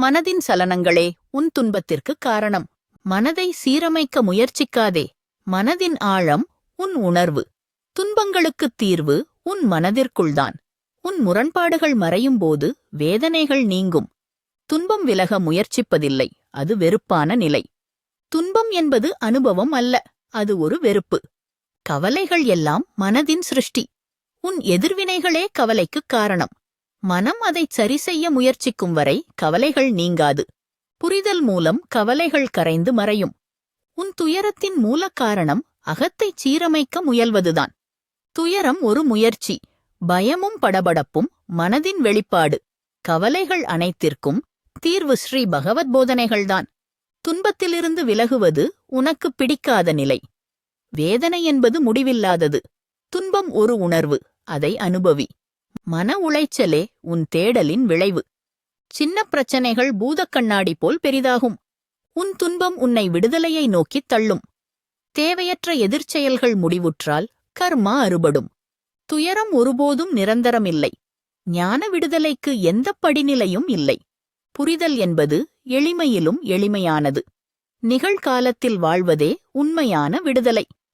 மனதின் சலனங்களே உன் துன்பத்திற்கு காரணம். மனதை சீரமைக்க முயற்சிக்காதே. மனதின் ஆழம் உன் உணர்வு. துன்பங்களுக்குத் தீர்வு உன் மனதிற்குள்தான். உன் முரண்பாடுகள் மறையும் போது வேதனைகள் நீங்கும். துன்பம் விலக முயற்சிப்பதில்லை அது வெறுப்பான நிலை. துன்பம் என்பது அனுபவம் அல்ல அது ஒரு வெறுப்பு. கவலைகள் எல்லாம் மனதின் சிருஷ்டி. உன் எதிர்வினைகளே கவலைக்குக் காரணம். மனம் அதைச் சரிசெய்ய முயற்சிக்கும் வரை கவலைகள் நீங்காது. புரிதல் மூலம் கவலைகள் கரைந்து மறையும். உன் துயரத்தின் மூல காரணம் அகத்தைச் சீரமைக்க முயல்வதுதான். துயரம் ஒரு முயற்சி. பயமும் படபடப்பும் மனதின் வெளிப்பாடு. கவலைகள் அனைத்திற்கும் தீர்வு ஸ்ரீ பகவத் போதனைகள்தான். துன்பத்திலிருந்து விலகுவது உனக்கு பிடிக்காத நிலை. வேதனை என்பது முடிவில்லாதது. துன்பம் ஒரு உணர்வு. அதை அனுபவி. மன உளைச்சலே உன் தேடலின் விளைவு. சின்ன பிரச்சனைகள் பூதக்கண்ணாடி போல் பெரிதாகும். உன் துன்பம் உன்னை விடுதலையை நோக்கித் தள்ளும். தேவையற்ற எதிர்ச்செயல்கள் முடிவுற்றால் கர்மா அறுபடும். துயரம் ஒருபோதும் நிரந்தரமில்லை. ஞான விடுதலைக்கு எந்தப் படிநிலையும் இல்லை. புரிதல் என்பது எளிமையிலும் எளிமையானது. நிகழ்காலத்தில் வாழ்வதே உண்மையான விடுதலை.